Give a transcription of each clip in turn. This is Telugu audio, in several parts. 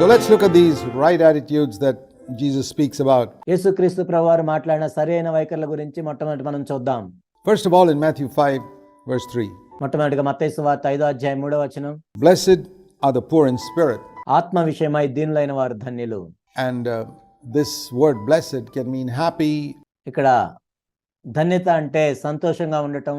So let's look at these right attitudes that Jesus speaks about. యేసుక్రీస్తు ప్రభువారు మాట్లాడిన సరైన వైఖరుల గురించి మొట్టమొదటి మనం చూద్దాం First of all, in Matthew 5, verse 3 మొట్టమొదటిగా మత్తయి వార్త ఐదో అధ్యాయం మూడో వచనం Blessed are the poor in spirit. ఆత్మ విషయమై దీనులైన వారు ధన్యులు And uh, this word blessed can mean happy ఇక్కడ ధన్యత అంటే సంతోషంగా ఉండటం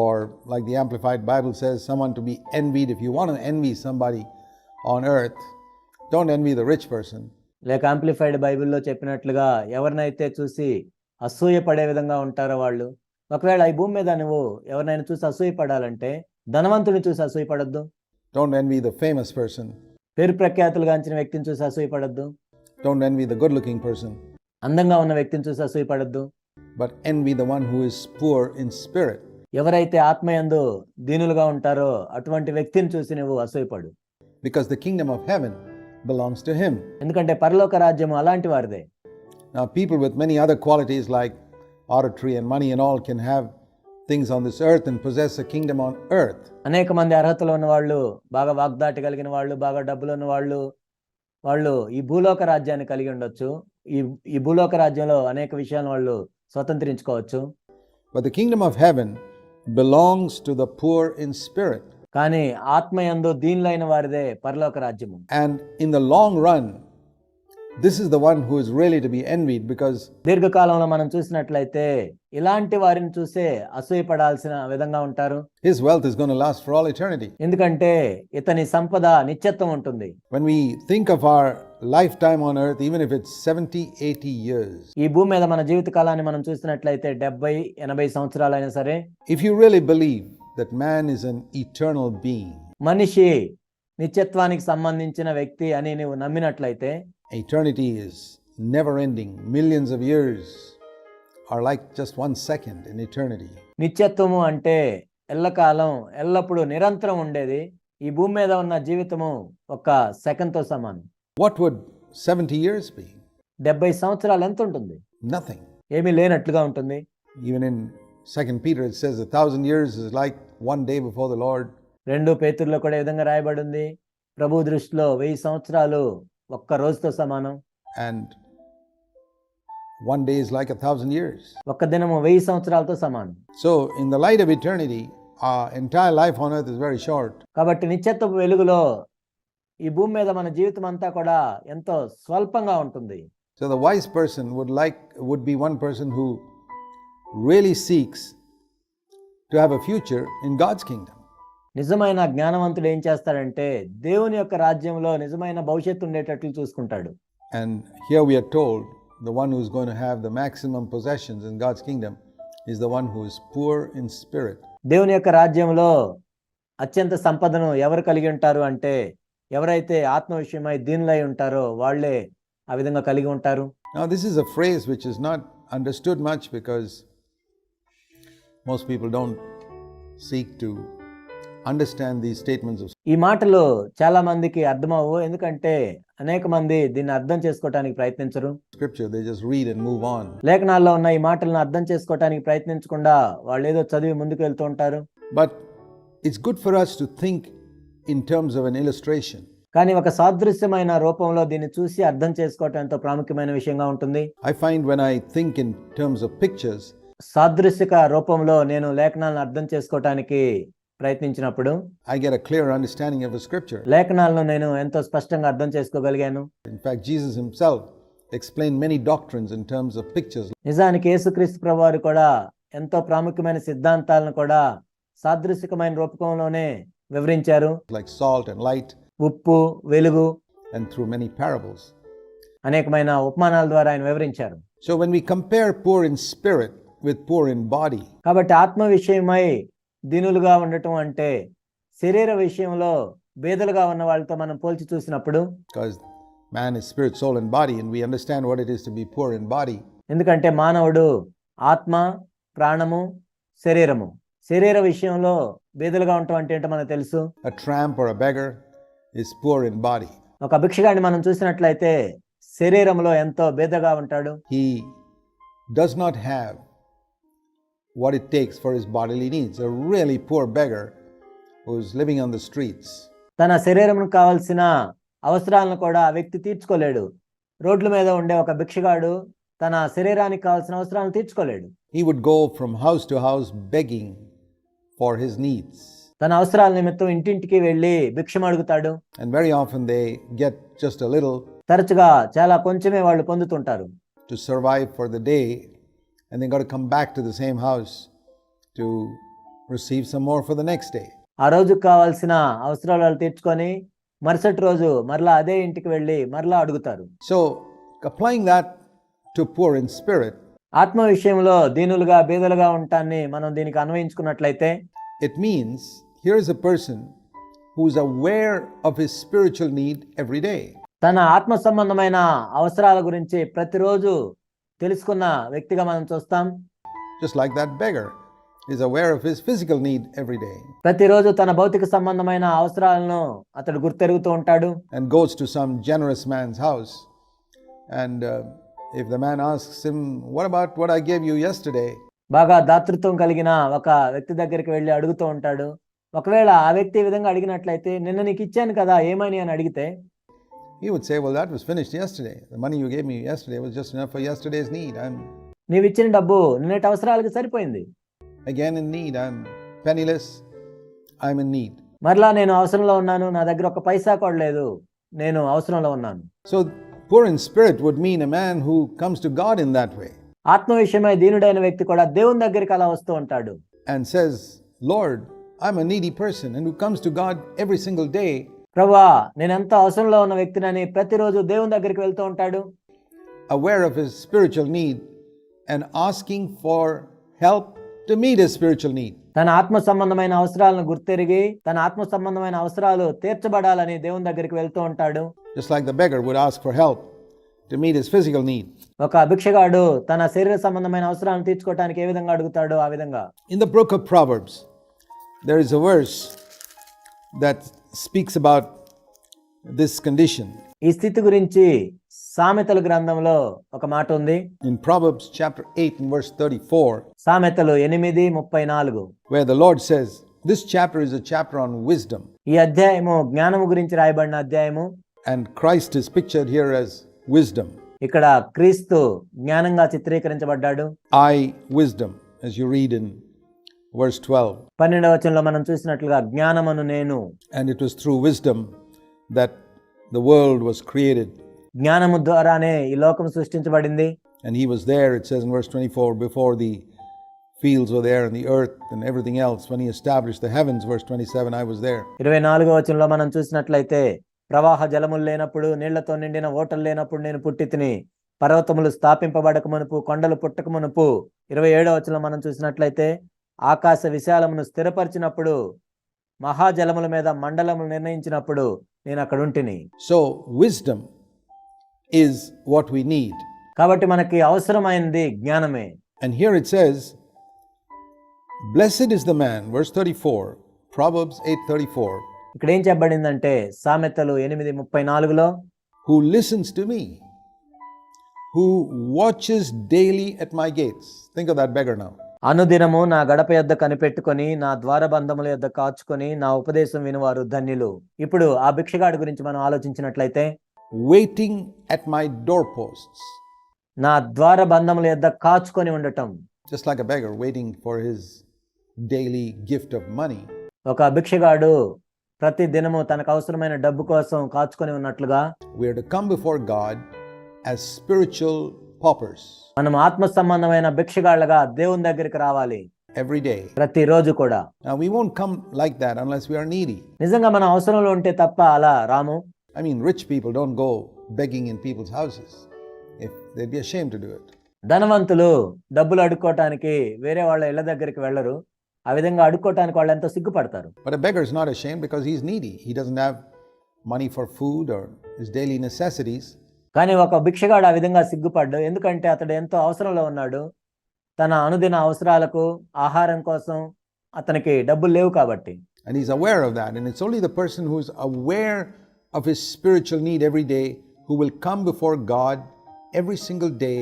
or, like the Amplified Bible says, someone to be envied. If you want to envy somebody on earth, don't envy the rich person. లేక ఆంప్లిఫైడ్ బైబిల్లో చెప్పినట్లుగా ఎవరినైతే చూసి అసూయపడే విధంగా ఉంటారో వాళ్ళు ఒకవేళ ఈ భూమి మీద నువ్వు ఎవరినైనా చూసి అసూయపడాలంటే ధనవంతుని చూసి అసూయపడద్దు Don't envy the famous person. పేరు ప్రఖ్యాతులుగాంచిన వ్యక్తిని చూసి అసూయపడద్దు Don't envy the good looking person. అందంగా ఉన్న వ్యక్తిని చూసి అసూయపడద్దు But envy the one who is poor in spirit. ఎవరైతే ఆత్మయందు దీనులుగా ఉంటారో అటువంటి వ్యక్తిని చూసి నువ్వు అసూయపడు because the kingdom of heaven belongs to him. ఎందుకంటే పరలోక రాజ్యము అలాంటి వారిదే Now, people with many other qualities like oratory and money and all can have things on this earth and possess a kingdom on earth. అనేక మంది అర్హతలు ఉన్న వాళ్ళు బాగా వాగ్దాటి కలిగిన వాళ్ళు బాగా డబ్బులు ఉన్న వాళ్ళు వాళ్ళు ఈ భూలోక రాజ్యాన్ని కలిగి ఉండొచ్చు ఈ ఈ భూలోక రాజ్యంలో అనేక విషయాలను వాళ్ళు స్వతంత్రించుకోవచ్చు But the kingdom of heaven belongs to the poor in spirit. కానీ ఆత్మ ఎందు దీనిలైన వారిదే పరలోక రాజ్యము. And in the long run this is the one who is really to be envied because దీర్ఘకాలంలో మనం చూసినట్లయితే ఇలాంటి వారిని చూసే అసూయపడాల్సిన విధంగా ఉంటారు. His wealth is gonna last for all eternity ఎందుకంటే ఇతని సంపద నిత్యత్వం ఉంటుంది. When we think of our lifetime on earth even if it's 70 80 years ఈ భూమి మీద మన జీవిత కాలాన్ని మనం చూసినట్లయితే 70 80 సంవత్సరాలైనా సరే if you really believe that man is an eternal being, మనిషి నిత్యత్వానికి సంబంధించిన వ్యక్తి అని నువ్వు నమ్మినట్లయితే eternity is never ending. Millions of years are like just one second in eternity. నిత్యత్వము అంటే ఎల్లకాలం ఎల్లప్పుడూ నిరంతరం ఉండేది ఈ భూమి మీద ఉన్న జీవితము ఒక సెకండ్తో సమానం What would 70 years be? డెబ్బై సంవత్సరాలు ఎంత ఉంటుంది Nothing. ఏమీ లేనట్లుగా ఉంటుంది Even in Second Peter, it says a thousand years is like one day before the Lord. రెండు పేతుల్లో కూడా ఈ విధంగా రాయబడి ఉంది ప్రభు దృష్టిలో వెయ్యి సంవత్సరాలు ఒక్క రోజుతో సమానం and one day is like a thousand years. ఒక్క దినము వెయ్యి సంవత్సరాలతో సమానం So, in the light of eternity, our entire life on earth is very short. కాబట్టి నిత్యత్వపు వెలుగులో ఈ భూమి మీద మన జీవితం అంతా కూడా ఎంతో స్వల్పంగా ఉంటుంది So, the wise person would like would be one person who really seeks to have a future in God's kingdom నిజమైన జ్ఞానవంతుడు ఏం చేస్తాడంటే దేవుని యొక్క రాజ్యంలో నిజమైన భవిష్యత్తు ఉండేటట్లు చూసుకుంటాడు. And here we are told the one who's gonna have the maximum possessions in God's kingdom is the one who is poor in spirit దేవుని యొక్క రాజ్యంలో అత్యంత సంపదను ఎవరు కలిగి ఉంటారు అంటే ఎవరైతే ఆత్మ విషయమై దీనిలై ఉంటారో వాళ్ళే ఆ విధంగా కలిగి ఉంటారు? This is a phrase which is not understood much because most people don't seek to understand the statements ఈ మాటలు చాలా మందికి అర్థమవు ఎందుకంటే అనేక మంది దీన్ని అర్థం చేసుకోవడానికి ప్రయత్నించరు. Scripture they just read and move on లేఖనాల్లో ఉన్న ఈ మాటలను అర్థం చేసుకోవడానికి ప్రయత్నించకుండా వాళ్ళు ఏదో చదివి ముందుకు వెళ్తూ ఉంటారు. But it's good for us to think in terms of an illustration. కానీ ఒక సాదృశ్యమైన రూపంలో దీన్ని చూసి అర్థం చేసుకోవటం ఎంతో ప్రాముఖ్యమైన విషయంగా ఉంటుంది. I find when I think in terms of pictures సాదృశ్యక రూపంలో నేను లేఖనాలను అర్థం చేసుకోవటానికి ప్రయత్నించినప్పుడు I get clear understanding of the scripture లేఖనాలను నేను ఎంతో స్పష్టంగా అర్థం చేసుకోగలిగాను. In fact Jesus himself explain many doctors in terms of pictures నిజానికి యేసుక్రీస్తు ప్రభువారు కూడా ఎంతో ప్రాముఖ్యమైన సిద్ధాంతాలను కూడా సాదృశ్యకమైన రూపకంలోనే వివరించారు. లైక్ సాల్ట్ అండ్ లైట్ ఉప్పు వెలుగు అండ్ త్రూ మెనీ పారబుల్స్ అనేకమైన ఉపమానాల ద్వారా ఆయన వివరించారు. So when we compare poor in spirit with poor in body, కాబట్టి ఆత్మ విషయమై దీనులుగా ఉండటం అంటే శరీర విషయంలో బేదలుగా ఉన్న వాళ్ళతో మనం పోల్చి చూసినప్పుడు. Man is spirit, soul, and body, and we understand what it is to be poor in body, ఎందుకంటే మానవుడు ఆత్మ ప్రాణము శరీరము. శరీర విషయంలో బేదలుగా ఉండటం అంటే ఏంటో మనకు తెలుసు. A tramp or a beggar is poor in body. ఒక భిక్షగాడిని మనం చూసినట్లయితే శరీరంలో ఎంతో బేదగా ఉంటాడు. He does not have what it takes for his bodily needs. A really poor beggar who's living on the streets తన శరీరం కావలసిన అవసరాలను కూడా ఆ వ్యక్తి తీర్చుకోలేడు రోడ్ల మీద ఉండే ఒక భిక్షగాడు తన శరీరానికి కావాల్సిన అవసరాలను తీర్చుకోలేడు He would go from house to house begging for his needs. తన అవసరాల నిమిత్తం ఇంటింటికి వెళ్ళి భిక్షం అడుగుతాడు And very often they get just a little తరచుగా చాలా కొంచెమే వాళ్ళు పొందుతుంటారు to survive for the day, and then got to come back to the same house to receive some more for the next ఆ రోజుకి కావాల్సిన అవసరాలు తీర్చుకొని మరుసటి రోజు మరలా అదే ఇంటికి వెళ్ళి మరలా అడుగుతారు. So applying that to poor in spirit ఆత్మ విషయంలో దీనులుగా బీదలుగా ఉంటాన్ని మనం దీనికి అన్వయించుకున్నట్లయితే it means here is a person who is aware of his spiritual need everyday తన ఆత్మ సంబంధమైన అవసరాల గురించి ప్రతిరోజు తెలుసుకున్న వ్యక్తిగా మనం చూస్తాం Just like that beggar is aware of his physical need every day ప్రతిరోజు తన భౌతిక సంబంధమైన అవసరాలను అతడు గుర్తెరుగుతూ ఉంటాడు and goes to some generous man's house. And uh, if the man asks him, What about what I gave you yesterday? బాగా దాతృత్వం కలిగిన ఒక వ్యక్తి దగ్గరికి వెళ్ళి అడుగుతూ ఉంటాడు ఒకవేళ ఆ వ్యక్తి ఈ విధంగా అడిగినట్లయితే నిన్న నీకు ఇచ్చాను కదా ఏమని అని అడిగితే He would say, Well, that was finished yesterday. The money you gave me yesterday was just enough for yesterday's need. I'm నీవు ఇచ్చిన డబ్బు నిన్నటి అవసరాలకు సరిపోయింది again in need. I'm penniless. I'm in need. మరలా నేను అవసరంలో ఉన్నాను నా దగ్గర ఒక పైసా కూడా లేదు నేను అవసరంలో ఉన్నాను So, poor in spirit would mean a man who comes to God in that way ఆత్మ విషయమై దీనుడైన వ్యక్తి కూడా దేవుని దగ్గరికి అలా వస్తూ ఉంటాడు and says, Lord, I'm a needy person, and who comes to God every single day ప్రభా నేను ఎంత అవసరంలో ఉన్న వ్యక్తినని ప్రతిరోజు దేవుని దగ్గరికి వెళ్తూ ఉంటాడు aware of his spiritual need and asking for help to meet his spiritual need. తన ఆత్మ సంబంధమైన అవసరాలను గుర్తెరిగి తన ఆత్మ సంబంధమైన అవసరాలు తీర్చబడాలని దేవుని దగ్గరికి వెళ్తూ ఉంటాడు Just like the beggar would ask for help to meet his physical need. ఒక భిక్షగాడు తన శరీర సంబంధమైన అవసరాలను తీర్చుకోవటానికి ఏ విధంగా అడుగుతాడో ఆ విధంగా In the book of Proverbs, there is a verse that speaks about this condition ఈ స్థితి గురించి సామెతల గ్రంథంలో ఒక మాట ఉంది. In proverbs chapter eight in verse thirty four సామెతలు ఎనిమిది ముప్పై నాలుగు. Way the Lord says this chapter is chapter on wisdom ఈ అధ్యాయము జ్ఞానం గురించి రాయబడిన అధ్యాయము. And Christ is picture here as wisdom ఇక్కడ క్రీస్తు జ్ఞానంగా చిత్రీకరించబడ్డాడు. I wisdom as you read in verse 12. పన్నెండవ వచనంలో మనం చూసినట్లుగా జ్ఞానమును నేను And it was through wisdom that the world was created. జ్ఞానము ద్వారానే ఈ లోకం సృష్టించబడింది And he was there, it says in verse 24, before the fields were there and the earth and everything else. When he established the heavens, verse 27, I was there. ఇరవై నాలుగో వచనంలో మనం చూసినట్లయితే ప్రవాహ జలములు లేనప్పుడు నీళ్ళతో నిండిన ఓటలు లేనప్పుడు నేను పుట్టి తిని పర్వతములు స్థాపింపబడక మునుపు కొండలు పుట్టక మునుపు ఇరవై ఏడో వచనంలో మనం చూసినట్లయితే ఆకాశ విశాలమును స్థిరపరిచినప్పుడు మహాజలముల మీద మండలములు నిర్ణయించినప్పుడు నేను అక్కడ ఉంటిని. So wisdom is what we need కాబట్టి మనకి అవసరమైనది జ్ఞానమే. And here it says blessed is the man verse 34 proverbs 8:34 ఇక్కడ ఏం చెప్పబడిందంటే సామెతలు 8:34 లో who listens to me who watches daily at my gates think of that beggar now అనుదినము నా గడప యొద్ద కనిపెట్టుకొని నా ద్వారబంధముల యొద్ద కాచుకొని నా ఉపదేశం వినువారు ధన్యులు. ఇప్పుడు ఆ భిక్షగాడి గురించి మనం ఆలోచించినట్లయితే Waiting at my doorposts, నా ద్వారబంధముల యొద్ద కాచుకొని ఉండటం. Like a beggar waiting for his daily gift of money. ఒక భిక్షగాడు ప్రతి దినము తనకు అవసరమైన డబ్బు కోసం కాచుకొని ఉన్నట్లుగా are to come before God as spiritual paupers మనం ఆత్మ సంబంధమైన భిక్షగాళ్ళగా దేవుని దగ్గరికి రావాలి every day. ప్రతిరోజు కూడా Now, we won't come like that unless we are needy. నిజంగా మనం అవసరంలో ఉంటే తప్ప అలా రాము I mean, rich people don't go begging in people's houses. If they'd be ashamed to do it. ధనవంతులు డబ్బులు అడుక్కోవటానికి వేరే వాళ్ళ ఇళ్ళ దగ్గరికి వెళ్ళరు ఆ విధంగా అడుక్కోవటానికి వాళ్ళు ఎంతో సిగ్గుపడతారు But a beggar is not ashamed because he's needy. He doesn't have money for food or his daily necessities. కానీ ఒక భిక్షగాడు ఆ విధంగా సిగ్గుపడ్డు ఎందుకంటే అతడు ఎంతో అవసరంలో ఉన్నాడు. తన అనుదిన అవసరాలకు ఆహారం కోసం అతనికి డబ్బులు లేవు కాబట్టి. And he's aware of that. And it's only the person who's aware of his spiritual need every day who will come before God every single day.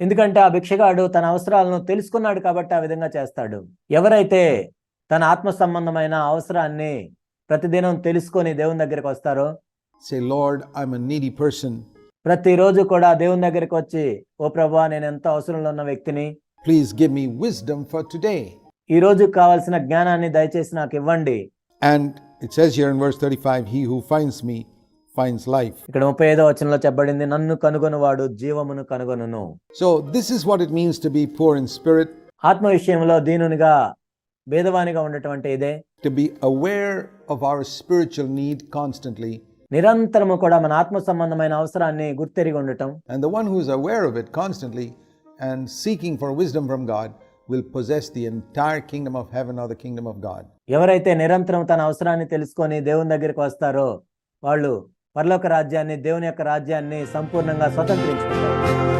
ఎందుకంటే ఆ భిక్షగాడు తన అవసరాలను తెలుసుకున్నాడు కాబట్టి ఆ విధంగా చేస్తాడు. ఎవరైతే తన ఆత్మ సంబంధమైన అవసరాన్ని ప్రతిదినం తెలుసుకొని దేవుని దగ్గరికి వస్తారో Say, Lord, I'm a needy person. ప్రతిరోజు కూడా దేవుని దగ్గరికి వచ్చి ఓ ప్రభు నేను ఎంత అవసరంలో ఉన్న వ్యక్తిని. Please give me wisdom for today ఈ రోజు కావాల్సిన జ్ఞానాన్ని దయచేసి నాకు ఇవ్వండి. And it says here in verse 35 he who finds me finds life ఇక్కడ 35వ వచనంలో చెప్పబడింది నన్ను కనుగొనువాడు జీవమును కనుగొనును. So this is what it means to be poor in spirit ఆత్మ విషయంలో దీనునిగా భేదవానిగా ఉండటం అంటే ఇదే. To be aware of our spiritual need constantly నిరంతరము కూడా మన ఆత్మ సంబంధమైన అవసరాన్ని గుర్తెరిగి ఉండటం. And the one who is aware of it constantly and seeking for wisdom from God will possess the entire kingdom of heaven or the kingdom of God ఎవరైతే నిరంతరం తన అవసరాన్ని తెలుసుకొని దేవుని దగ్గరికి వస్తారో వాళ్ళు పరలోక రాజ్యాన్ని దేవుని యొక్క రాజ్యాన్ని సంపూర్ణంగా స్వతంత్రించుకుంటారు.